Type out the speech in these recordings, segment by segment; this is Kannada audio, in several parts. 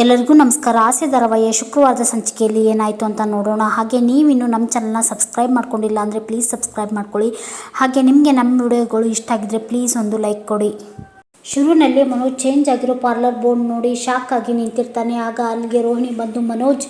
ಎಲ್ಲರಿಗೂ ನಮಸ್ಕಾರ. ಆಸೆ ಧಾರಾವಾಹಿಯ ಶುಕ್ರವಾರದ ಸಂಚಿಕೆಯಲ್ಲಿ ಏನಾಯಿತು ಅಂತ ನೋಡೋಣ. ಹಾಗೆ ನೀವಿನ್ನು ನಮ್ಮ ಚಾನಲ್ನ ಸಬ್ಸ್ಕ್ರೈಬ್ ಮಾಡ್ಕೊಂಡಿಲ್ಲ ಅಂದರೆ ಪ್ಲೀಸ್ ಸಬ್ಸ್ಕ್ರೈಬ್ ಮಾಡ್ಕೊಳ್ಳಿ. ಹಾಗೆ ನಿಮಗೆ ನಮ್ಮ ವಿಡಿಯೋಗಳು ಇಷ್ಟ ಆಗಿದ್ರೆ ಪ್ಲೀಸ್ ಒಂದು ಲೈಕ್ ಕೊಡಿ. ಶುರುವಿನಲ್ಲಿ ಮನೋಜ್ ಚೇಂಜ್ ಆಗಿರೋ ಪಾರ್ಲರ್ ಬೋರ್ಡ್ ನೋಡಿ ಶಾಕ್ ಆಗಿ ನಿಂತಿರ್ತಾನೆ. ಆಗ ಅಲ್ಲಿಗೆ ರೋಹಿಣಿ ಬಂದು, ಮನೋಜ್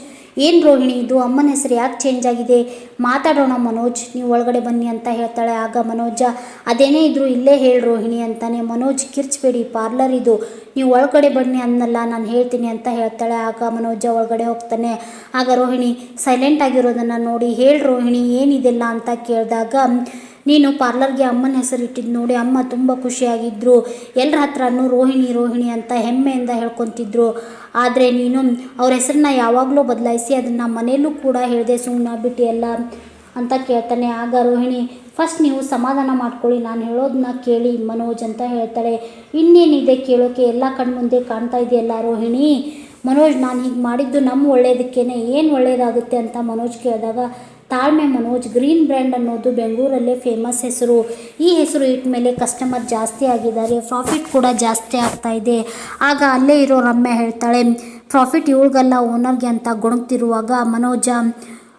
ಏನು ರೋಹಿಣಿ, ಇದು ಅಮ್ಮನ ಹೆಸರು ಯಾಕೆ ಚೇಂಜ್ ಆಗಿದೆ? ಮಾತಾಡೋಣ ಮನೋಜ್, ನೀವು ಒಳಗಡೆ ಬನ್ನಿ ಅಂತ ಹೇಳ್ತಾಳೆ. ಆಗ ಮನೋಜ, ಅದೇನೇ ಇದ್ರು ಇಲ್ಲೇ ಹೇಳಿ ರೋಹಿಣಿ ಅಂತಾನೆ. ಮನೋಜ್, ಕಿರ್ಚಬೇಡಿ ಪಾರ್ಲರ್ ಇದು. ನೀವು ಒಳಗಡೆ ಬನ್ನಿ ಅನ್ನಲ್ಲ, ನಾನು ಹೇಳ್ತೀನಿ ಅಂತ ಹೇಳ್ತಾಳೆ. ಆಗ ಮನೋಜ ಒಳಗಡೆ ಹೋಗ್ತಾನೆ. ಆಗ ರೋಹಿಣಿ ಸೈಲೆಂಟ್ ಆಗಿರೋದನ್ನು ನೋಡಿ, ಹೇಳಿ ರೋಹಿಣಿ, ಏನಿದೆಲ್ಲ ಅಂತ ಕೇಳಿದಾಗ ನೀನು ಪಾರ್ಲರ್ಗೆ ಅಮ್ಮನ ಹೆಸರು ಇಟ್ಟಿದ್ದು ನೋಡಿ ಅಮ್ಮ ತುಂಬ ಖುಷಿಯಾಗಿದ್ದರು ಎಲ್ಲರ ಹತ್ರನೂ ರೋಹಿಣಿ ರೋಹಿಣಿ ಅಂತ ಹೆಮ್ಮೆಯಿಂದ ಹೇಳ್ಕೊತಿದ್ರು. ಆದರೆ ನೀನು ಅವ್ರ ಹೆಸರನ್ನ ಯಾವಾಗಲೂ ಬದಲಾಯಿಸಿ ಅದನ್ನು ಮನೆಯಲ್ಲೂ ಕೂಡ ಹೇಳಿದೆ ಸುಮ್ಮನೆ ಬಿಟ್ಟು ಎಲ್ಲ ಅಂತ ಕೇಳ್ತಾನೆ. ಆಗ ರೋಹಿಣಿ, ಫಸ್ಟ್ ನೀವು ಸಮಾಧಾನ ಮಾಡ್ಕೊಳ್ಳಿ, ನಾನು ಹೇಳೋದನ್ನ ಕೇಳಿ ಮನೋಜ್ ಅಂತ ಹೇಳ್ತಾಳೆ. ಇನ್ನೇನಿದೆ ಕೇಳೋಕೆ? ಎಲ್ಲ ಕಣ್ಮುಂದೆ ಕಾಣ್ತಾ ಇದೆಯಲ್ಲ ರೋಹಿಣಿ? ಮನೋಜ್, ನಾನು ಹೀಗೆ ಮಾಡಿದ್ದು ನಮ್ಮ ಒಳ್ಳೆಯದಕ್ಕೇನೆ ಏನು ಒಳ್ಳೆಯದಾಗುತ್ತೆ ಅಂತ ಮನೋಜ್ ಕೇಳಿದಾಗ ತಾಳ್ಮೆ ಮನೋಜ್ ಗ್ರೀನ್ ಬ್ರ್ಯಾಂಡ್ ಅನ್ನೋದು ಬೆಂಗಳೂರಲ್ಲೇ ಫೇಮಸ್ ಹೆಸರು. ಈ ಹೆಸರು ಇಟ್ಟ ಮೇಲೆ ಕಸ್ಟಮರ್ ಜಾಸ್ತಿ ಆಗಿದ್ದಾರೆ ಪ್ರಾಫಿಟ್ ಕೂಡ ಜಾಸ್ತಿ ಆಗ್ತಾ ಇದೆ. ಆಗ ಅಲ್ಲೇ ಇರೋ ರಮ್ಯ ಹೇಳ್ತಾಳೆ ಪ್ರಾಫಿಟ್ ಇವಳಿಗಲ್ಲ ಓನರ್ಗೆ ಅಂತ ಗೊಣಗ್ತಿರುವಾಗ ಮನೋಜ,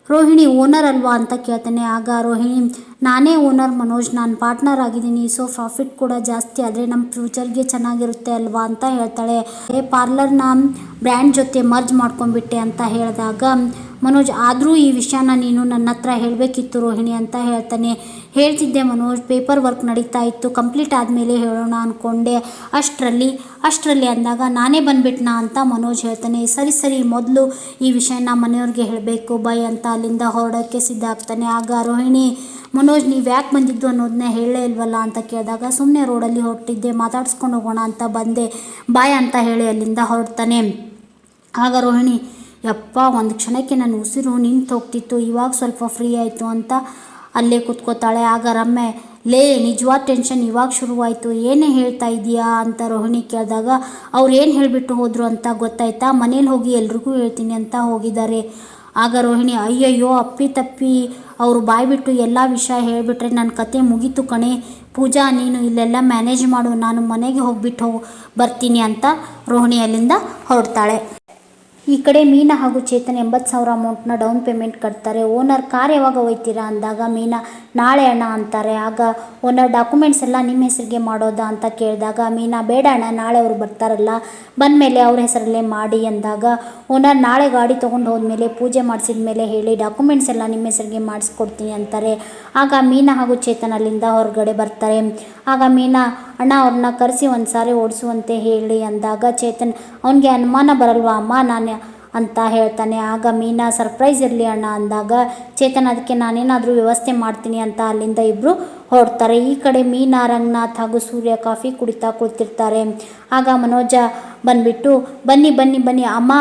ರೋಹಿಣಿ ಓನರ್ ಅಲ್ವಾ? ಅಂತ ಕೇಳ್ತಾನೆ. ಆಗ ರೋಹಿಣಿ ನಾನೇ ಓನರ್ ಮನೋಜ್, ನಾನು ಪಾರ್ಟ್ನರ್ ಆಗಿದ್ದೀನಿ ಸೊ ಪ್ರಾಫಿಟ್ ಕೂಡ ಜಾಸ್ತಿ ಆದರೆ ನಮ್ಮ ಫ್ಯೂಚರ್ಗೆ ಚೆನ್ನಾಗಿರುತ್ತೆ ಅಲ್ವಾ ಅಂತ ಹೇಳ್ತಾಳೆ. ಏ ಪಾರ್ಲರ್ನ ಬ್ರ್ಯಾಂಡ್ ಜೊತೆ ಮರ್ಜ್ ಮಾಡ್ಕೊಂಡ್ಬಿಟ್ಟೆ ಅಂತ ಹೇಳಿದಾಗ, ಮನೋಜ್, ಆದರೂ ಈ ವಿಷಯನ ನೀನು ನನ್ನ ಹತ್ರ ಹೇಳಬೇಕಿತ್ತು ರೋಹಿಣಿ ಅಂತ ಹೇಳ್ತಾನೆ. ಹೇಳ್ತಿದ್ದೆ ಮನೋಜ್ ಪೇಪರ್ ವರ್ಕ್ ನಡೀತಾ ಇತ್ತು ಕಂಪ್ಲೀಟ್ ಆದಮೇಲೆ ಹೇಳೋಣ ಅಂದ್ಕೊಂಡೆ ಅಷ್ಟರಲ್ಲಿ ಅಷ್ಟರಲ್ಲಿ ಅಂದಾಗ ನಾನೇ ಬಂದ್ಬಿಟ್ನಾ ಅಂತ ಮನೋಜ್ ಹೇಳ್ತಾನೆ. ಸರಿ ಸರಿ, ಮೊದಲು ಈ ವಿಷಯನ ಮನೆಯವ್ರಿಗೆ ಹೇಳಬೇಕು, ಬೈ ಅಂತ ಅಲ್ಲಿಂದ ಹೊರಡೋಕ್ಕೆ ಸಿದ್ಧ ಆಗ್ತಾನೆ. ಆಗ ರೋಹಿಣಿ ಮನೋಜ್, ನೀವು ಯಾಕೆ ಬಂದಿದ್ದು ಅನ್ನೋದನ್ನ ಹೇಳೇ ಇಲ್ವಲ್ಲ ಅಂತ ಕೇಳಿದಾಗ ಸುಮ್ಮನೆ ರೋಡಲ್ಲಿ ಹೊರಟಿದ್ದೆ, ಮಾತಾಡ್ಸ್ಕೊಂಡು ಹೋಗೋಣ ಅಂತ ಬಂದೆ. ಬಾಯ್ ಅಂತ ಹೇಳಿ ಅಲ್ಲಿಂದ ಹೊರಡ್ತಾನೆ. ಆಗ ರೋಹಿಣಿ, ಯಪ್ಪ, ಒಂದು ಕ್ಷಣಕ್ಕೆ ನನ್ನ ಉಸಿರು ನಿಂತು ಹೋಗ್ತಿತ್ತು, ಇವಾಗ ಸ್ವಲ್ಪ ಫ್ರೀ ಆಯಿತು ಅಂತ ಅಲ್ಲೇ ಕೂತ್ಕೋತಾಳೆ. ಆಗ ರಮ್ಮೆ ಲೇ, ನಿಜವಾದ ಟೆನ್ಷನ್ ಇವಾಗ ಶುರುವಾಯಿತು, ಏನೇ ಹೇಳ್ತಾ ಇದೀಯಾ ಅಂತ ರೋಹಿಣಿ ಕೇಳಿದಾಗ, ಅವ್ರು ಏನು ಹೇಳಿಬಿಟ್ಟು ಹೋದರು ಅಂತ ಗೊತ್ತಾಯ್ತಾ? ಮನೇಲಿ ಹೋಗಿ ಎಲ್ರಿಗೂ ಹೇಳ್ತೀನಿ ಅಂತ ಹೋಗಿದ್ದಾರೆ. ಆಗ ರೋಹಿಣಿ, ಅಯ್ಯಯ್ಯೋ, ಅಪ್ಪಿ ತಪ್ಪಿ ಅವರು ಬಾಯ್ಬಿಟ್ಟು ಎಲ್ಲ ವಿಷಯ ಹೇಳಿಬಿಟ್ರೆ ನನ್ನ ಕತೆ ಮುಗೀತು ಕಣೆ. ಪೂಜಾ, ನೀನು ಇಲ್ಲೆಲ್ಲ ಮ್ಯಾನೇಜ್ ಮಾಡು. ನಾನು ಮನೆಗೆ ಹೋಗ್ಬಿಟ್ಟು ಹೋಗಿ ಬರ್ತೀನಿ ಅಂತ ರೋಹಿಣಿ ಅಲ್ಲಿಂದ ಹೊರಡ್ತಾಳೆ. ಈ ಕಡೆ ಮೀನಾ ಹಾಗೂ ಚೇತನ್ ಎಂಬತ್ತು ಸಾವಿರ ಅಮೌಂಟ್ನ ಡೌನ್ ಪೇಮೆಂಟ್ ಕಟ್ತಾರೆ. ಓನರ್ ಕಾರ್ ಯಾವಾಗ ಒಯ್ತೀರಾ ಅಂದಾಗ ಮೀನಾ, ನಾಳೆ ಅಣ್ಣ ಅಂತಾರೆ. ಆಗ ಓನರ್ ಡಾಕ್ಯುಮೆಂಟ್ಸ್ ಎಲ್ಲ ನಿಮ್ಮ ಹೆಸರಿಗೆ ಮಾಡೋದಾ ಅಂತ ಕೇಳಿದಾಗ, ಮೀನಾ, ಬೇಡ ಅಣ್ಣ, ನಾಳೆ ಅವರು ಬರ್ತಾರಲ್ಲ ಬಂದ ಮೇಲೆ ಅವ್ರ ಹೆಸರಲ್ಲೇ ಮಾಡಿ ಅಂದಾಗ ಓನರ್ ನಾಳೆ ಗಾಡಿ ತೊಗೊಂಡು ಹೋದ್ಮೇಲೆ ಪೂಜೆ ಮಾಡಿಸಿದ ಮೇಲೆ ಹೇಳಿ ಡಾಕ್ಯುಮೆಂಟ್ಸ್ ಎಲ್ಲ ನಿಮ್ಮ ಹೆಸರಿಗೆ ಮಾಡಿಸ್ಕೊಡ್ತೀನಿ ಅಂತಾರೆ. ಆಗ ಮೀನಾ ಹಾಗೂ ಚೇತನ್ ಅಲ್ಲಿಂದ ಹೊರಗಡೆ ಬರ್ತಾರೆ. ಆಗ ಮೀನಾ ಅಣ್ಣ ಅವ್ರನ್ನ ಕರೆಸಿ ಒಂದು ಸಾರಿ ಓಡಿಸುವಂತೆ ಹೇಳಿ ಅಂದಾಗ ಚೇತನ್, ಅವನಿಗೆ ಅನುಮಾನ ಬರಲ್ವಾ ಅಮ್ಮ ನಾನು ಅಂತ ಹೇಳ್ತಾನೆ. ಆಗ ಮೀನಾ, ಸರ್ಪ್ರೈಸ್ ಇರಲಿ ಅಣ್ಣ ಅಂದಾಗ ಚೇತನ್, ಅದಕ್ಕೆ ನಾನೇನಾದರೂ ವ್ಯವಸ್ಥೆ ಮಾಡ್ತೀನಿ ಅಂತ ಅಲ್ಲಿಂದ ಇಬ್ಬರು ಹೊರಡ್ತಾರೆ. ಈ ಕಡೆ ಮೀನಾ, ರಂಗನಾಥ್ ಹಾಗೂ ಸೂರ್ಯ ಕಾಫಿ ಕುಡಿತಾ ಕುಳಿತಿರ್ತಾರೆ. ಆಗ ಮನೋಜ ಬಂದ್ಬಿಟ್ಟು, ಬನ್ನಿ ಬನ್ನಿ ಬನ್ನಿ, ಅಮ್ಮ,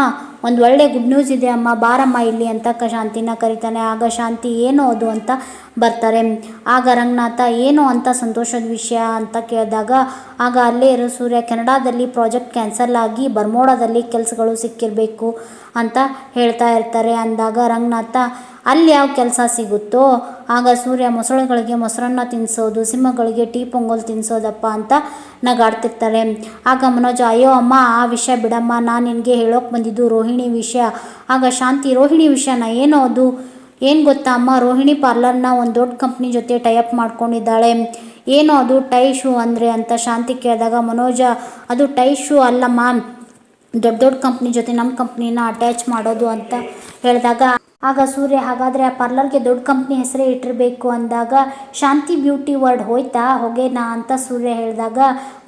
ಒಂದು ಒಳ್ಳೆ ಗುಡ್ ನ್ಯೂಸ್ ಇದೆ ಅಮ್ಮ, ಬಾರಮ್ಮ ಇಲ್ಲಿ ಅಂತ ಕ ಶಾಂತಿನ ಕರಿತಾನೆ. ಆಗ ಶಾಂತಿ ಏನು ಅದು ಅಂತ ಬರ್ತಾರೆ. ಆಗ ರಂಗನಾಥ, ಏನು ಅಂತ ಸಂತೋಷದ ವಿಷಯ ಅಂತ ಕೇಳಿದಾಗ, ಆಗ ಅಲ್ಲೇ ಇರೋ ಸೂರ್ಯ, ಕೆನಡಾದಲ್ಲಿ ಪ್ರಾಜೆಕ್ಟ್ ಕ್ಯಾನ್ಸಲ್ ಆಗಿ ಬರ್ಮೋಡಾದಲ್ಲಿ ಕೆಲಸಗಳು ಸಿಕ್ಕಿರಬೇಕು ಅಂತ ಹೇಳ್ತಾ ಇರ್ತಾರೆ. ಅಂದಾಗ ರಂಗನಾಥ, ಅಲ್ಲಿ ಯಾವ ಕೆಲಸ ಸಿಗುತ್ತೋ, ಆಗ ಸೂರ್ಯ ಮೊಸಳೆಗಳಿಗೆ ಮೊಸರನ್ನ ತಿನ್ನಿಸೋದು ಸಿಂಹಗಳಿಗೆ ಟೀ ಪೊಂಗಲ್ ತಿನ್ನಿಸೋದಪ್ಪ ಅಂತ ನಗಾಡ್ತಿರ್ತಾರೆ. ಆಗ ಮನೋಜ, ಅಯ್ಯೋ ಅಮ್ಮ, ಆ ವಿಷಯ ಬಿಡಮ್ಮ, ನಾನು ನಿನಗೆ ಹೇಳೋಕೆ ಬಂದಿದ್ದು ರೋಹಿಣಿ ವಿಷಯ. ಆಗ ಶಾಂತಿ, ರೋಹಿಣಿ ವಿಷಯನ ಏನೋ ಅದು? ಏನು ಗೊತ್ತಾ ಅಮ್ಮ? ರೋಹಿಣಿ ಪಾರ್ಲರ್ನ ಒಂದು ದೊಡ್ಡ ಕಂಪ್ನಿ ಜೊತೆ ಟೈಅಪ್ ಮಾಡ್ಕೊಂಡಿದ್ದಾಳೆ. ಏನೋ ಅದು ಟೈ ಶೂ ಅಂದರೆ ಅಂತ ಶಾಂತಿ ಕೇಳಿದಾಗ ಮನೋಜ, ಅದು ಟೈ ಶೂ ಅಲ್ಲಮ್ಮ ದೊಡ್ಡ ದೊಡ್ಡ ಕಂಪ್ನಿ ಜೊತೆ ನಮ್ಮ ಕಂಪ್ನಿನ ಅಟ್ಯಾಚ್ ಮಾಡೋದು ಅಂತ ಹೇಳಿದಾಗ ಆಗ ಸೂರ್ಯ, ಹಾಗಾದರೆ ಆ ಪಾರ್ಲರ್ಗೆ ದೊಡ್ಡ ಕಂಪ್ನಿ ಹೆಸರೇ ಇಟ್ಟಿರಬೇಕು ಅಂದಾಗ, ಶಾಂತಿ ಬ್ಯೂಟಿ ವರ್ಡ್ ಹೋಯ್ತಾ? ಹೊಗೆನಾ? ಅಂತ ಸೂರ್ಯ ಹೇಳಿದಾಗ,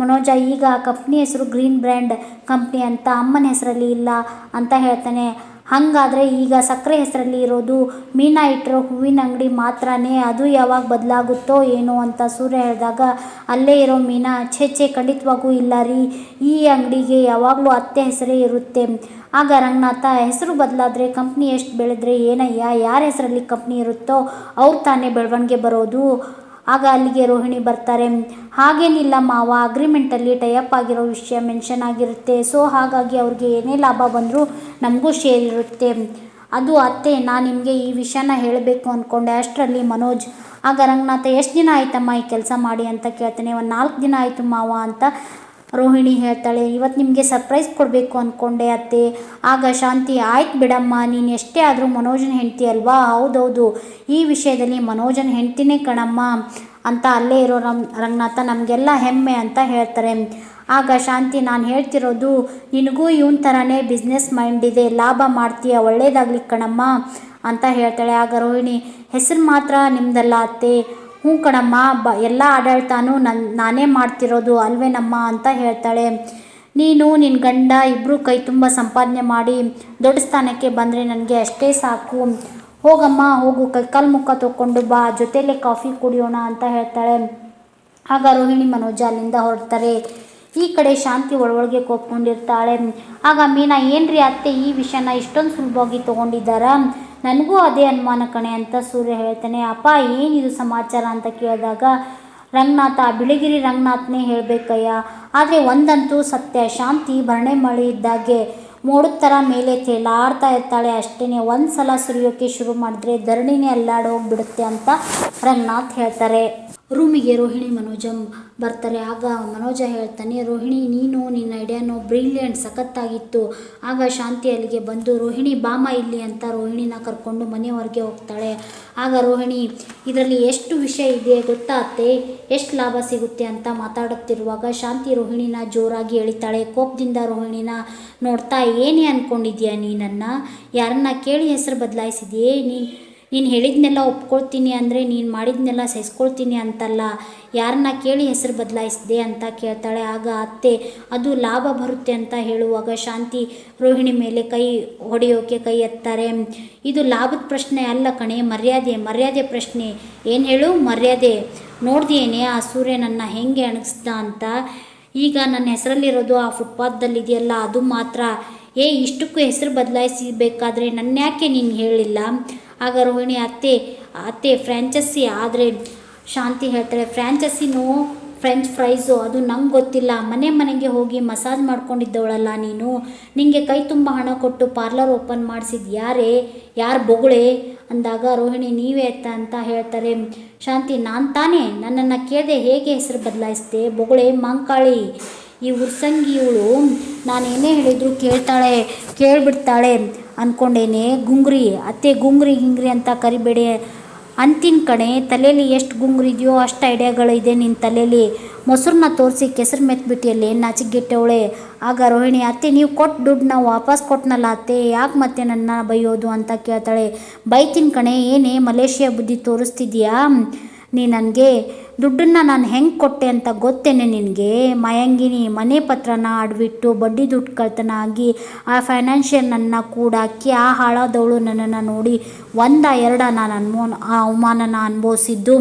ಮನೋಜ, ಈಗ ಆ ಕಂಪ್ನಿ ಹೆಸರು ಗ್ರೀನ್ ಬ್ರ್ಯಾಂಡ್ ಕಂಪ್ನಿ ಅಂತ ಅಮ್ಮನ ಹೆಸರಲ್ಲಿ ಇಲ್ಲ ಅಂತ ಹೇಳ್ತಾನೆ. ಹಾಗಾದರೆ ಈಗ ಸಕ್ಕರೆ ಹೆಸರಲ್ಲಿ ಇರೋದು ಮೀನಾ ಇಟ್ಟಿರೋ ಹೂವಿನ ಅಂಗಡಿ ಮಾತ್ರನೇ, ಅದು ಯಾವಾಗ ಬದಲಾಗುತ್ತೋ ಏನೋ ಅಂತ ಸೂರ್ಯ ಹೇಳಿದಾಗ, ಅಲ್ಲೇ ಇರೋ ಮೀನಾ, ಛೇ ಛೇ, ಖಂಡಿತವಾಗೂ ಇಲ್ಲ ರೀ. ಈ ಅಂಗಡಿಗೆ ಯಾವಾಗಲೂ ಅತ್ತೆ ಹೆಸರೇ ಇರುತ್ತೆ. ಆಗ ರಂಗನಾಥ, ಹೆಸರು ಬದಲಾದರೆ ಕಂಪ್ನಿ ಎಷ್ಟು ಬೆಳೆದ್ರೆ ಏನಯ್ಯ? ಯಾರ ಹೆಸರಲ್ಲಿ ಕಂಪ್ನಿ ಇರುತ್ತೋ ಅವ್ರು ತಾನೇ ಬೆಳವಣಿಗೆ ಬರೋದು. ಆಗ ಅಲ್ಲಿಗೆ ರೋಹಿಣಿ ಬರ್ತಾರೆ, ಹಾಗೇನಿಲ್ಲ ಮಾವ ಅಗ್ರಿಮೆಂಟಲ್ಲಿ ಟೈಅಪ್ ಆಗಿರೋ ವಿಷಯ ಮೆನ್ಷನ್ ಆಗಿರುತ್ತೆ. ಸೊ ಹಾಗಾಗಿ ಅವ್ರಿಗೆ ಏನೇ ಲಾಭ ಬಂದರೂ ನಮಗೂ ಶೇರ್ ಇರುತ್ತೆ. ಅದು ಅತ್ತೆ, ನಾನು ನಿಮಗೆ ಈ ವಿಷಯನ ಹೇಳಬೇಕು ಅಂದ್ಕೊಂಡೆ ಅಷ್ಟರಲ್ಲಿ ಮನೋಜ್, ಆಗ ರಂಗನಾಥ, ಎಷ್ಟು ದಿನ ಆಯ್ತಮ್ಮ ಈ ಕೆಲಸ ಮಾಡಿ ಅಂತ ಕೇಳ್ತಾನೆ? ಒಂದು ನಾಲ್ಕು ದಿನ ಆಯಿತು ಮಾವ ಅಂತ ರೋಹಿಣಿ ಹೇಳ್ತಾಳೆ ಇವತ್ತು ನಿಮಗೆ ಸರ್ಪ್ರೈಸ್ ಕೊಡಬೇಕು ಅಂದ್ಕೊಂಡೆ ಅತ್ತೆ. ಆಗ ಶಾಂತಿ, ಆಯ್ತು ಬಿಡಮ್ಮ, ನೀನು ಎಷ್ಟೇ ಆದರೂ ಮನೋಜನ ಹೆಂಡ್ತಿ ಅಲ್ವಾ? ಹೌದೌದು, ಈ ವಿಷಯದಲ್ಲಿ ಮನೋಜನ ಹೆಂಡ್ತಿನೇ ಕಣಮ್ಮ. ಅಂತ ಅಲ್ಲೇ ಇರೋ ರಮ್ ರಂಗನಾಥ ನಮಗೆಲ್ಲ ಹೆಮ್ಮೆ ಅಂತ ಹೇಳ್ತಾರೆ. ಆಗ ಶಾಂತಿ, ನಾನು ಹೇಳ್ತಿರೋದು, ನಿನಗೂ ಇವನ್ ಥರನೇ ಬಿಸ್ನೆಸ್ ಮೈಂಡ್ ಇದೆ, ಲಾಭ ಮಾಡ್ತೀಯ, ಒಳ್ಳೇದಾಗ್ಲಿ ಕಣಮ್ಮ ಅಂತ ಹೇಳ್ತಾಳೆ. ಆಗ ರೋಹಿಣಿ, ಹೆಸರು ಮಾತ್ರ ನಿಮ್ದಲ್ಲ ಅತ್ತೆ. ಹ್ಞೂ ಕಣಮ್ಮ, ಬ, ಎಲ್ಲ ಆಡಳಿತಾನು ನನ್ನ ನಾನೇ ಮಾಡ್ತಿರೋದು ಅಲ್ವೇನಮ್ಮ ಅಂತ ಹೇಳ್ತಾಳೆ. ನೀನು ನಿನ್ನ ಗಂಡ ಇಬ್ಬರು ಕೈ ತುಂಬ ಸಂಪಾದನೆ ಮಾಡಿ ದೊಡ್ಡ ಸ್ಥಾನಕ್ಕೆ ಬಂದರೆ ನನಗೆ ಅಷ್ಟೇ ಸಾಕು. ಹೋಗಮ್ಮ, ಹೋಗು ಕೈಕಾಲು ಮುಖ ತೊಗೊಂಡು ಬಾ ಜೊತೆಯಲ್ಲೇ ಕಾಫಿ ಕುಡಿಯೋಣ ಅಂತ ಹೇಳ್ತಾಳೆ. ಆಗ ರೋಹಿಣಿ ಮನೋಜ ಅಲ್ಲಿಂದ ಹೊರಡ್ತಾರೆ. ಈ ಕಡೆ ಶಾಂತಿ ಒಳಗೊಳಗೆ ಕೋಪ್ಕೊಂಡಿರ್ತಾಳೆ. ಆಗ ಮೀನಾ, ಏನ್ರಿ ಅತ್ತೆ, ಈ ವಿಷಯನ ಇಷ್ಟೊಂದು ಸುಲಭವಾಗಿ ತೊಗೊಂಡಿದ್ದಾರಾ? ನನಗೂ ಅದೇ ಅನುಮಾನ ಕಣೆ ಅಂತ ಸೂರ್ಯ ಹೇಳ್ತಾನೆ, ಅಪ್ಪ ಏನಿದು ಸಮಾಚಾರ ಅಂತ ಕೇಳಿದಾಗ ರಂಗನಾಥ, ಬಿಳಿಗಿರಿ ರಂಗನಾಥನೇ ಹೇಳಬೇಕಯ್ಯ. ಆದರೆ ಒಂದಂತೂ ಸತ್ಯ, ಶಾಂತಿ ಭರಣೆ ಮಳೆ ಇದ್ದಾಗೆ ಮೋಡದ ಥರ ಮೇಲೆ ತೇಲಾಡ್ತಾ ಇರ್ತಾಳೆ. ಅಷ್ಟೇ ಒಂದು ಸಲ ಸುರಿಯೋಕ್ಕೆ ಶುರು ಮಾಡಿದ್ರೆ ಧರಣಿನೇ ಅಲ್ಲಾಡೋಗ್ಬಿಡುತ್ತೆ ಅಂತ ರಂಗನಾಥ್ ಹೇಳ್ತಾರೆ. ರೂಮಿಗೆ ರೋಹಿಣಿ ಮನೋಜ ಬರ್ತಾರೆ. ಆಗ ಮನೋಜ ಹೇಳ್ತಾನೆ, ರೋಹಿಣಿ, ನೀನು ನಿನ್ನ ಐಡಿಯಾನು ಬ್ರಿಲಿಯಂಟ್ ಸಖತ್ತಾಗಿತ್ತು. ಆಗ ಶಾಂತಿ ಅಲ್ಲಿಗೆ ಬಂದು, ರೋಹಿಣಿ ಬಾಮ ಇಲ್ಲಿ ಅಂತ ರೋಹಿಣಿನ ಕರ್ಕೊಂಡು ಮನೆಯವರೆಗೆ ಹೋಗ್ತಾಳೆ. ಆಗ ರೋಹಿಣಿ, ಇದರಲ್ಲಿ ಎಷ್ಟು ವಿಷಯ ಇದೆ ಗೊತ್ತಾತ್ತೆ ಎಷ್ಟು ಲಾಭ ಸಿಗುತ್ತೆ ಅಂತ ಮಾತಾಡುತ್ತಿರುವಾಗ ಶಾಂತಿ ರೋಹಿಣಿನ ಜೋರಾಗಿ ಎಳಿತಾಳೆ. ಕೋಪದಿಂದ ರೋಹಿಣಿನ, ನೋಡ್ತಾ ಏನೇ ಅಂದ್ಕೊಂಡಿದ್ಯಾ ನೀನನ್ನು? ಯಾರನ್ನ ಕೇಳಿ ಹೆಸರು ಬದಲಾಯಿಸಿದೆಯೇ? ನೀನು ನೀನು ಹೇಳಿದ್ನೆಲ್ಲ ಒಪ್ಕೊಳ್ತೀನಿ ಅಂದರೆ ನೀನು ಮಾಡಿದ್ನೆಲ್ಲ ಸಹಿಸ್ಕೊಳ್ತೀನಿ ಅಂತಲ್ಲ, ಯಾರನ್ನ ಕೇಳಿ ಹೆಸರು ಬದಲಾಯಿಸಿದೆ ಅಂತ ಕೇಳ್ತಾಳೆ. ಆಗ ಅತ್ತೆ, ಅದು ಲಾಭ ಬರುತ್ತೆ ಅಂತ ಹೇಳುವಾಗ ಶಾಂತಿ ರೋಹಿಣಿ ಮೇಲೆ ಕೈ ಹೊಡೆಯೋಕೆ ಕೈ ಎತ್ತಾರೆ. ಇದು ಲಾಭದ ಪ್ರಶ್ನೆ ಅಲ್ಲ ಕಣೆ, ಮರ್ಯಾದೆ ಮರ್ಯಾದೆ ಪ್ರಶ್ನೆ. ಏನು ಹೇಳು? ಮರ್ಯಾದೆ. ನೋಡ್ದೇನೆ ಆ ಸೂರ್ಯ ನನ್ನ ಹೆಂಗೆ ಅಣಗಿಸ್ದ ಅಂತ. ಈಗ ನನ್ನ ಹೆಸರಲ್ಲಿರೋದು ಆ ಫುಟ್ಪಾತ್ದಲ್ಲಿದೆಯಲ್ಲ, ಅದು ಮಾತ್ರ. ಏ, ಇಷ್ಟಕ್ಕೂ ಹೆಸರು ಬದಲಾಯಿಸಬೇಕಾದ್ರೆ ನನ್ನ ಯಾಕೆ ನೀನು ಹೇಳಿಲ್ಲ? ಆಗ ರೋಹಿಣಿ, ಅತ್ತೆ ಅತ್ತೆ ಫ್ರ್ಯಾಂಚಸ್ಸಿ ಆದರೆ ಶಾಂತಿ ಹೇಳ್ತಾಳೆ ಫ್ರ್ಯಾಂಚಸ್ಸಿನು ಫ್ರೆಂಚ್ ಫ್ರೈಸು, ಅದು ನಂಗೆ ಗೊತ್ತಿಲ್ಲ. ಮನೆ ಮನೆಗೆ ಹೋಗಿ ಮಸಾಜ್ ಮಾಡ್ಕೊಂಡಿದ್ದವಳಲ್ಲ ನೀನು. ನಿನಗೆ ಕೈ ತುಂಬ ಹಣ ಕೊಟ್ಟು ಪಾರ್ಲರ್ ಓಪನ್ ಮಾಡಿಸಿದ ಯಾರೇ? ಯಾರು ಬೊಗಳೆ? ಅಂದಾಗ ರೋಹಿಣಿ, ನೀವೇ ಅತ್ತ ಅಂತ ಹೇಳ್ತಾರೆ. ಶಾಂತಿ, ನಾನು ತಾನೇ. ನನ್ನನ್ನು ಕೇಳಿದೆ ಹೇಗೆ ಹೆಸರು ಬದಲಾಯಿಸಿದೆ? ಬೊಗಳೆ, ಮಾಂಕಾಳಿ. ಈ ಉರ್ಸಂಗಿ ಇವಳು ನಾನೇನೇ ಹೇಳಿದ್ರು ಕೇಳ್ತಾಳೆ, ಕೇಳಿಬಿಡ್ತಾಳೆ. ಅಂದ್ಕೊಂಡೇನೆ ಗುಂಗ್ರಿ, ಅತ್ತೆ ಗುಂಗ್ರಿ ಗಿಂಗ್ರಿ ಅಂತ ಕರಿಬೇಡಿ. ಅಂತಿನ ಕಣೆ ತಲೆಯಲ್ಲಿ ಎಷ್ಟು ಗುಂಗ್ರಿದೆಯೋ ಅಷ್ಟು ಐಡಿಯಾಗಳಿದೆ ನಿನ್ನ ತಲೆಯಲ್ಲಿ ಮೊಸರನ್ನ ತೋರಿಸಿ ಕೆಸರು ಮೆತ್ಬಿಟ್ಟಿಯಲ್ಲಿ ನಾಚಿಗೆಟ್ಟವಳೆ ಆಗ ರೋಹಿಣಿ, ಅತ್ತೆ, ನೀವು ಕೊಟ್ಟು ದುಡ್ಡನ್ನ ವಾಪಸ್ ಕೊಟ್ಟನಲ್ಲ ಅತ್ತೆ, ಯಾಕೆ ಮತ್ತೆ ನನ್ನ ಬೈಯೋದು? ಅಂತ ಕೇಳ್ತಾಳೆ. ಬೈತಿನ ಕಣೆ, ಏನೇ ಮಲೇಷಿಯಾ ಬುದ್ಧಿ ತೋರಿಸ್ತಿದ್ಯಾ? ನೀ ನನಗೆ ದುಡ್ಡನ್ನು ನಾನು ಹೆಂಗೆ ಕೊಟ್ಟೆ ಅಂತ ಗೊತ್ತೇನೆ ನಿನಗೆ? ಮಯಂಗಿನಿ, ಮನೆ ಪತ್ರನ ಆಡ್ಬಿಟ್ಟು, ಬಡ್ಡಿ ದುಡ್ಡು ಕಳ್ತನ ಆಗಿ, ಆ ಕೂಡ ಕೂಡಾಕಿ, ಆ ಹಾಳಾದವಳು ನನ್ನನ್ನು ನೋಡಿ ಒಂದ ಎರಡ ನಾನು ಅನ್ಮೋ ಆ ಅವಮಾನನ ಅನುಭವಿಸಿದ್ದು.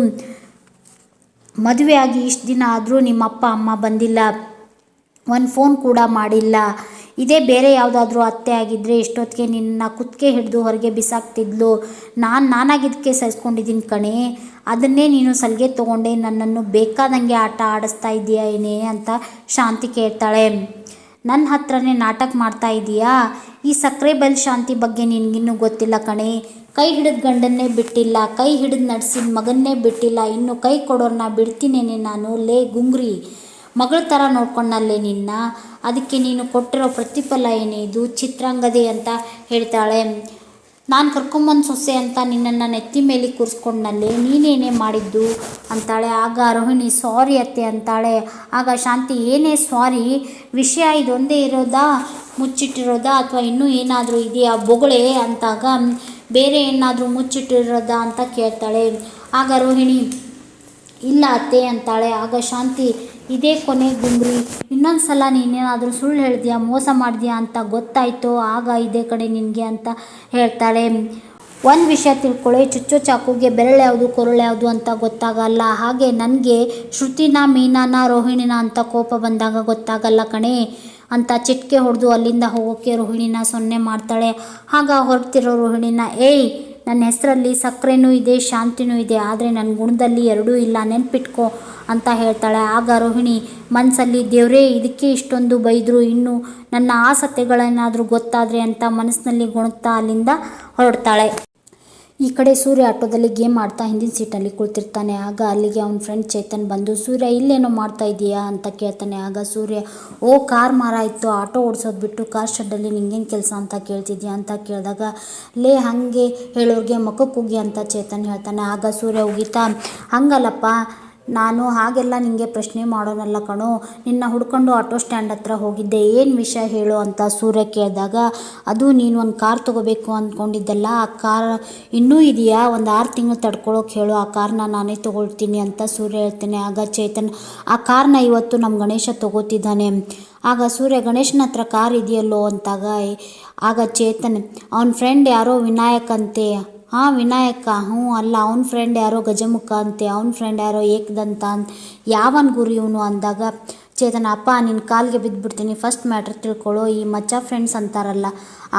ಮದುವೆಯಾಗಿ ಇಷ್ಟು ದಿನ ಆದರೂ ನಿಮ್ಮ ಅಪ್ಪ ಅಮ್ಮ ಬಂದಿಲ್ಲ. ಒಂದು ಫೋನ್ ಕೂಡ ಮಾಡಿಲ್ಲ. ಇದೇ ಬೇರೆ ಯಾವುದಾದ್ರೂ ಅತ್ತೆ ಆಗಿದ್ದರೆ ಇಷ್ಟೊತ್ತಿಗೆ ನಿನ್ನ ಕುತ್ತಿಗೆ ಹಿಡಿದು ಹೊರಗೆ ಬಿಸಾಕ್ತಿದ್ಲು. ನಾನು ನಾನಾಗಿದ್ದಕ್ಕೆ ಸಹಿಸ್ಕೊಂಡಿದ್ದೀನಿ ಕಣೆ. ಅದನ್ನೇ ನೀನು ಸಲಿಗೆ ತೊಗೊಂಡೆ, ನನ್ನನ್ನು ಬೇಕಾದಂಗೆ ಆಟ ಆಡಿಸ್ತಾ ಇದೆಯಾ ಏನೇ ಅಂತ ಶಾಂತಿ ಕೇಳ್ತಾಳೆ. ನನ್ನ ಹತ್ರನೇ ನಾಟಕ ಮಾಡ್ತಾ ಇದೀಯಾ? ಈ ಸಕ್ಕರೆ ಬಲ್ ಶಾಂತಿ ಬಗ್ಗೆ ನಿನಗಿನ್ನೂ ಗೊತ್ತಿಲ್ಲ ಕಣೆ. ಕೈ ಹಿಡಿದ ಗಂಡನ್ನೇ ಬಿಟ್ಟಿಲ್ಲ, ಕೈ ಹಿಡಿದು ನಡೆಸಿದ ಮಗನ್ನೇ ಬಿಟ್ಟಿಲ್ಲ, ಇನ್ನು ಕೈ ಕೊಡೋರನ್ನ ಬಿಡ್ತೀನೇನೆ ನಾನು? ಲೇ ಗುಂಗ್ರಿ. ಮಗಳ ಥರ ನೋಡ್ಕೊಂಡಲ್ಲೇ ನಿನ್ನ? ಅದಕ್ಕೆ ನೀನು ಕೊಟ್ಟಿರೋ ಪ್ರತಿಫಲ ಏನೇ ಇದು? ಚಿತ್ರಾಂಗದೆ ಅಂತ ಹೇಳ್ತಾಳೆ. ನಾನು ಕರ್ಕೊಂಬಂದು ಸೊಸೆ ಅಂತ ನಿನ್ನನ್ನು ನೆತ್ತಿ ಮೇಲೆ ಕೂರಿಸ್ಕೊಂಡಲ್ಲಿ ನೀನೇನೇ ಮಾಡಿದ್ದು? ಅಂತಾಳೆ. ಆಗ ರೋಹಿಣಿ, ಸಾರಿ ಅತ್ತೆ ಅಂತಾಳೆ. ಆಗ ಶಾಂತಿ, ಏನೇ ಸಾರಿ, ವಿಷಯ ಇದೊಂದೇ ಇರೋದಾ? ಮುಚ್ಚಿಟ್ಟಿರೋದಾ? ಅಥವಾ ಇನ್ನೂ ಏನಾದರೂ ಇದೆಯಾ? ಬೊಗಳೆ ಅಂತಾಗ, ಬೇರೆ ಏನಾದರೂ ಮುಚ್ಚಿಟ್ಟಿರೋದಾ? ಅಂತ ಕೇಳ್ತಾಳೆ. ಆಗ ರೋಹಿಣಿ, ಇಲ್ಲ ಅತ್ತೆ ಅಂತಾಳೆ. ಆಗ ಶಾಂತಿ ಇದೇ ಕೊನೆ ಗುಂಗ್ರಿ. ಇನ್ನೊಂದು ಸಲ ನೀನೇನಾದರೂ ಸುಳ್ಳು ಹೇಳಿದ್ಯಾ ಮೋಸ ಮಾಡಿದ್ಯಾ ಅಂತ ಗೊತ್ತಾಯಿತು, ಆಗ ಇದೇ ಕಡೆ ನಿನಗೆ ಅಂತ ಹೇಳ್ತಾಳೆ. ಒಂದು ವಿಷಯ ತಿಳ್ಕೊಳ್ಳಿ, ಚುಚ್ಚು ಚಾಕುಗೆ ಬೆರಳು ಯಾವುದು, ಕೊರಳು ಯಾವುದು ಅಂತ ಗೊತ್ತಾಗಲ್ಲ. ಹಾಗೆ ನನಗೆ ಶ್ರುತಿನ, ಮೀನಾನ, ರೋಹಿಣಿನ ಅಂತ ಕೋಪ ಬಂದಾಗ ಗೊತ್ತಾಗಲ್ಲ ಕಣೆ ಅಂತ ಚಿಟ್ಕೆ ಹೊಡೆದು ಅಲ್ಲಿಂದ ಹೋಗೋಕ್ಕೆ ರೋಹಿಣಿನ ಸೊನ್ನೆ ಮಾಡ್ತಾಳೆ. ಆಗ ಹೊರಡ್ತಿರೋ ರೋಹಿಣಿನ, ಏಯ್ ನನ್ನ ಹೆಸರಲ್ಲಿ ಸಕ್ಕರೆನೂ ಇದೆ, ಶಾಂತಿನೂ ಇದೆ, ಆದರೆ ನನ್ನ ಗುಣದಲ್ಲಿ ಎರಡೂ ಇಲ್ಲ, ನೆನ್ಪಿಟ್ಕೋ ಅಂತ ಹೇಳ್ತಾಳೆ. ಆಗ ರೋಹಿಣಿ ಮನಸ್ಸಲ್ಲಿ ದೇವರೇ, ಇದಕ್ಕೆ ಇಷ್ಟೊಂದು ಬೈದರು, ಇನ್ನು ನನ್ನ ಆಸಕ್ತಿಗಳೇನಾದರೂ ಗೊತ್ತಾದರೆ ಅಂತ ಮನಸ್ಸಿನಲ್ಲಿ ಗುಣುತ್ತಾ ಅಲ್ಲಿಂದ ಹೊರಡ್ತಾಳೆ. ಈ ಕಡೆ ಸೂರ್ಯ ಆಟೋದಲ್ಲಿ ಗೇಮ್ ಆಡ್ತಾ ಹಿಂದಿನ ಸೀಟಲ್ಲಿ ಕುಳಿತಿರ್ತಾನೆ. ಆಗ ಅಲ್ಲಿಗೆ ಅವನ ಫ್ರೆಂಡ್ ಚೇತನ್ ಬಂದು, ಸೂರ್ಯ, ಇಲ್ಲೇನೋ ಮಾಡ್ತಾ ಇದೀಯಾ ಅಂತ ಕೇಳ್ತಾನೆ. ಆಗ ಸೂರ್ಯ, ಓ, ಕಾರ್ ಮಾರಾಯಿತು ಆಟೋ ಓಡಿಸೋದು ಬಿಟ್ಟು ಕಾರ್ ಶೆಡ್ಡಲ್ಲಿ ನಿಂಗೇನು ಕೆಲಸ ಅಂತ ಕೇಳ್ತಿದ್ಯಾ? ಅಂತ ಕೇಳಿದಾಗ, ಲೇ, ಹಾಗೆ ಹೇಳೋರಿಗೆ ಮುಖಕ್ಕೆ ಹೋಗಿ ಅಂತ ಚೇತನ್ ಹೇಳ್ತಾನೆ. ಆಗ ಸೂರ್ಯ, ಉಗಿತಾ, ಹಂಗಲ್ಲಪ್ಪ. ನಾನು ಹಾಗೆಲ್ಲ ನಿನಗೆ ಪ್ರಶ್ನೆ ಮಾಡೋನಲ್ಲ ಕಣೋ. ನಿನ್ನ ಹುಡ್ಕೊಂಡು ಆಟೋ ಸ್ಟ್ಯಾಂಡ್ ಹತ್ರ ಹೋಗಿದ್ದೆ. ಏನು ವಿಷಯ ಹೇಳು ಅಂತ ಸೂರ್ಯ ಕೇಳಿದಾಗ, ಅದು ನೀನು ಒಂದು ಕಾರ್ ತೊಗೋಬೇಕು ಅಂದ್ಕೊಂಡಿದ್ದಲ್ಲ ಆ ಕಾರ್ ಇನ್ನೂ ಇದೆಯಾ? ಒಂದು ಆರು ತಿಂಗಳು ತಡ್ಕೊಳ್ಳೋಕೆ ಹೇಳು, ಆ ಕಾರ್ನ ನಾನೇ ತೊಗೊಳ್ತೀನಿ ಅಂತ ಸೂರ್ಯ ಹೇಳ್ತೇನೆ. ಆಗ ಚೇತನ್, ಆ ಕಾರ್ನ ಇವತ್ತು ನಮ್ಮ ಗಣೇಶ ತೊಗೋತಿದ್ದಾನೆ. ಆಗ ಸೂರ್ಯ, ಗಣೇಶನ ಹತ್ರ ಕಾರ್ ಇದೆಯಲ್ಲೋ? ಅಂತಾಗ, ಆಗ ಚೇತನ್, ಅವನ ಫ್ರೆಂಡ್ ಯಾರೋ ವಿನಾಯಕ್ ಅಂತೆ. ಹಾಂ ವಿನಾಯಕ, ಹ್ಞೂ ಅಲ್ಲ, ಅವ್ನ ಫ್ರೆಂಡ್ ಯಾರೋ ಗಜಮುಖ ಅಂತೆ, ಅವ್ನ ಫ್ರೆಂಡ್ ಯಾರೋ ಏಕದಂತ ಅಂತ, ಯಾವನ್ ಗುರು ಇವನು ಅಂದಾಗ, ಚೇತನ, ಅಪ್ಪ ನಿನ್ನ ಕಾಲಿಗೆ ಬಿದ್ದುಬಿಡ್ತೀನಿ ಫಸ್ಟ್ ಮ್ಯಾಟ್ರ್ ತಿಳ್ಕೊಳ್ಳೋ ಈ ಮಚ್ಚ ಫ್ರೆಂಡ್ಸ್ ಅಂತಾರಲ್ಲ,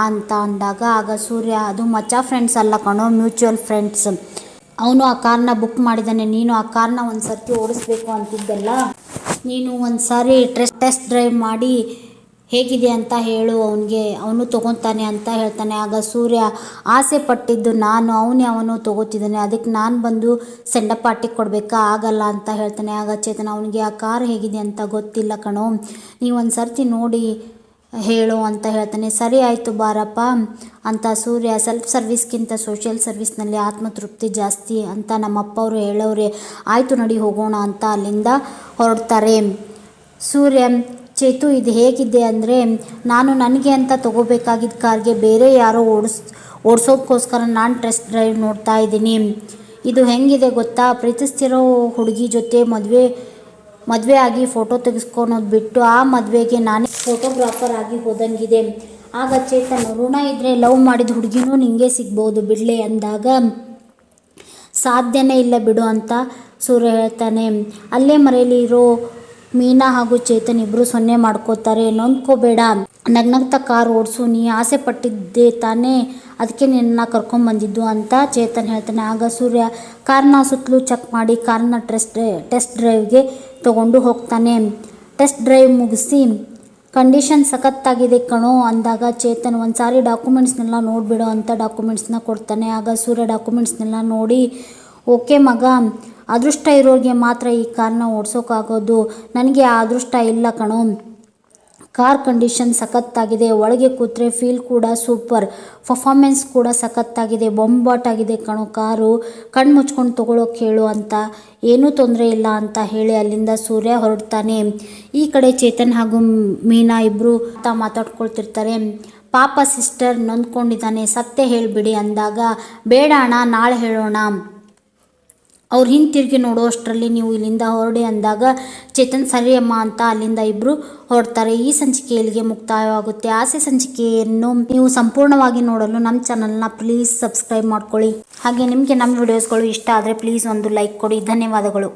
ಅಂತ ಅಂದಾಗ, ಆಗ ಸೂರ್ಯ, ಅದು ಮಚ್ಚ ಫ್ರೆಂಡ್ಸ್ ಅಲ್ಲ ಕಣೋ ಮ್ಯೂಚುವಲ್ ಫ್ರೆಂಡ್ಸ್ ಅವನು ಆ ಕಾರ್ನ ಬುಕ್ ಮಾಡಿದ್ದಾನೆ ನೀನು ಆ ಕಾರ್ನ ಒಂದು ಸರ್ತಿ ಓಡಿಸ್ಬೇಕು ಅಂತಿದ್ದಲ್ಲ, ನೀನು ಒಂದು ಸಾರಿ ಟೆಸ್ಟ್ ಡ್ರೈವ್ ಮಾಡಿ ಹೇಗಿದೆ ಅಂತ ಹೇಳು, ಅವನಿಗೆ, ಅವನು ತೊಗೊತಾನೆ ಅಂತ ಹೇಳ್ತಾನೆ. ಆಗ ಸೂರ್ಯ ಆಸೆ ಪಟ್ಟಿದ್ದು, ನಾನು, ಅವನೇ ಅವನು ತೊಗೋತಿದ್ದಾನೆ. ಅದಕ್ಕೆ ನಾನು ಬಂದು ಸೆಂಡ ಪಾರ್ಟಿ ಕೊಡಬೇಕಾ? ಆಗಲ್ಲ ಅಂತ ಹೇಳ್ತಾನೆ. ಆಗ ಚೇತನ ಅವನಿಗೆ, ಆ ಕಾರ್ ಹೇಗಿದೆ ಅಂತ ಗೊತ್ತಿಲ್ಲ ಕಣೋ. ನೀವೊಂದು ಸರ್ತಿ ನೋಡಿ ಹೇಳು ಅಂತ ಹೇಳ್ತಾನೆ. ಸರಿ ಆಯಿತು ಬಾರಪ್ಪ ಅಂತ ಸೂರ್ಯ ಸೆಲ್ಫ್ ಸರ್ವಿಸ್ಗಿಂತ ಸೋಷಿಯಲ್ ಸರ್ವಿಸ್ನಲ್ಲಿ ಆತ್ಮತೃಪ್ತಿ ಜಾಸ್ತಿ ಅಂತ ನಮ್ಮಪ್ಪ ಅವರು ಹೇಳೋರೆ. ಆಯಿತು ನಡಿ ಹೋಗೋಣ ಅಂತ ಅಲ್ಲಿಂದ ಹೊರಡ್ತಾರೆ. ಸೂರ್ಯ ಚೇತು, ಇದು ಹೇಗಿದೆ ಅಂದರೆ, ನಾನು ನನಗೆ ಅಂತ ತಗೋಬೇಕಾಗಿದ್ದ ಕಾರ್ಗೆ ಬೇರೆ ಯಾರೋ ಓಡಿಸ್ ಓಡಿಸೋದಕ್ಕೋಸ್ಕರ ನಾನು ಟೆಸ್ಟ್ ಡ್ರೈವ್ ನೋಡ್ತಾ ಇದ್ದೀನಿ. ಇದು ಹೆಂಗಿದೆ ಗೊತ್ತಾ? ಪ್ರೀತಿಸ್ತಿರೋ ಹುಡುಗಿ ಜೊತೆ ಮದುವೆ ಮದುವೆ ಆಗಿ ಫೋಟೋ ತೆಗೆಸ್ಕೊಳೋದು ಬಿಟ್ಟು ಆ ಮದುವೆಗೆ ನಾನೇ ಫೋಟೋಗ್ರಾಫರ್ ಆಗಿ ಹೋದಂಗಿದೆ. ಆಗ ಚೇತನ, ಋಣ ಇದ್ದರೆ ಲವ್ ಮಾಡಿದ ಹುಡುಗಿನೂ ನಿಂಗೆ ಸಿಗ್ಬೋದು ಬಿಡಲೆ ಅಂದಾಗ, ಸಾಧ್ಯನೇ ಇಲ್ಲ ಬಿಡು ಅಂತ ಸೂರ್ಯ ಹೇಳ್ತಾನೆ. ಅಲ್ಲೇ ಮರೆಯಲ್ಲಿ ಇರೋ ಮೀನಾ ಹಾಗೂ ಚೇತನ್ ಇಬ್ರು ಸೊನ್ನೆ ಮಾಡ್ಕೋತಾರೆ. ನೊಂದ್ಕೋಬೇಡ. ನಗ್ನಗ್ತ ಕಾರ್ ಓಡಿಸು. ನೀ ಆಸೆ ಪಟ್ಟಿದ್ದೆ ತಾನೇ. ಅದಕ್ಕೆ ನಿನ್ನ ಕರ್ಕೊಂಬಂದಿದ್ದು ಅಂತ ಚೇತನ್ ಹೇಳ್ತಾನೆ. ಆಗ ಸೂರ್ಯ ಕಾರ್ನ ಸುತ್ತಲೂ ಚೆಕ್ ಮಾಡಿ ಕಾರ್ನ ಟೆಸ್ಟ್ ಟೆಸ್ಟ್ ಡ್ರೈವ್ಗೆ ತಗೊಂಡು ಹೋಗ್ತಾನೆ. ಟೆಸ್ಟ್ ಡ್ರೈವ್ ಮುಗಿಸಿ, ಕಂಡೀಷನ್ ಸಖತ್ತಾಗಿದೆ ಕಣೋ ಅಂದಾಗ ಚೇತನ್ ಒಂದು ಸಾರಿ ಡಾಕ್ಯುಮೆಂಟ್ಸ್ನೆಲ್ಲ ನೋಡಿಬಿಡೋ ಅಂತ ಡಾಕ್ಯುಮೆಂಟ್ಸ್ನ ಕೊಡ್ತಾನೆ. ಆಗ ಸೂರ್ಯ ಡಾಕ್ಯುಮೆಂಟ್ಸ್ನೆಲ್ಲ ನೋಡಿ, ಓಕೆ ಮಗ ಅದೃಷ್ಟ ಇರೋರಿಗೆ ಮಾತ್ರ ಈ ಕಾರ್ನ ಓಡಿಸೋಕ್ಕಾಗೋದು ನನಗೆ ಆ ಅದೃಷ್ಟ ಇಲ್ಲ ಕಣೋ. ಕಾರ್ ಕಂಡೀಷನ್ ಸಖತ್ತಾಗಿದೆ. ಒಳಗೆ ಕೂತ್ರೆ ಫೀಲ್ ಕೂಡ ಸೂಪರ್. ಪರ್ಫಾರ್ಮೆನ್ಸ್ ಕೂಡ ಸಖತ್ತಾಗಿದೆ. ಬೊಂಬಾಟಾಗಿದೆ ಕಣೋ ಕಾರು. ಕಣ್ಣು ಮುಚ್ಕೊಂಡು ತೊಗೊಳೋಕೆ ಹೇಳು ಅಂತ. ಏನೂ ತೊಂದರೆ ಇಲ್ಲ ಅಂತ ಹೇಳಿ ಅಲ್ಲಿಂದ ಸೂರ್ಯ ಹೊರಡ್ತಾನೆ. ಈ ಕಡೆ ಚೇತನ್ ಹಾಗೂ ಮೀನಾ ಇಬ್ಬರು ಮಾತಾಡ್ಕೊಳ್ತಿರ್ತಾರೆ. ಪಾಪ ಸಿಸ್ಟರ್ ನೊಂದ್ಕೊಂಡಿದ್ದಾನೆ. ಸತ್ಯ ಹೇಳಿಬಿಡಿ ಅಂದಾಗ, ಬೇಡ ಅಣ್ಣ, ನಾಳೆ ಹೇಳೋಣ. ಅವ್ರು ಹಿಂತಿರುಗಿ ನೋಡೋ, ಅಷ್ಟರಲ್ಲಿ ನೀವು ಇಲ್ಲಿಂದ ಹೊರಡಿ ಅಂದಾಗ, ಚೇತನ್ ಸರಿ ಅಮ್ಮ ಅಂತ ಅಲ್ಲಿಂದ ಇಬ್ಬರು ಹೊರಡ್ತಾರೆ. ಈ ಸಂಚಿಕೆ ಇಲ್ಲಿಗೆ ಮುಕ್ತಾಯವಾಗುತ್ತೆ. ಆಸೆ ಸಂಚಿಕೆಯನ್ನು ನೀವು ಸಂಪೂರ್ಣವಾಗಿ ನೋಡಲು ನಮ್ಮ ಚಾನಲ್ನ ಪ್ಲೀಸ್ ಸಬ್ಸ್ಕ್ರೈಬ್ ಮಾಡ್ಕೊಳ್ಳಿ. ಹಾಗೆ ನಿಮಗೆ ನಮ್ಮ ವಿಡಿಯೋಸ್ಗಳು ಇಷ್ಟ ಆದರೆ ಪ್ಲೀಸ್ ಒಂದು ಲೈಕ್ ಕೊಡಿ. ಧನ್ಯವಾದಗಳು.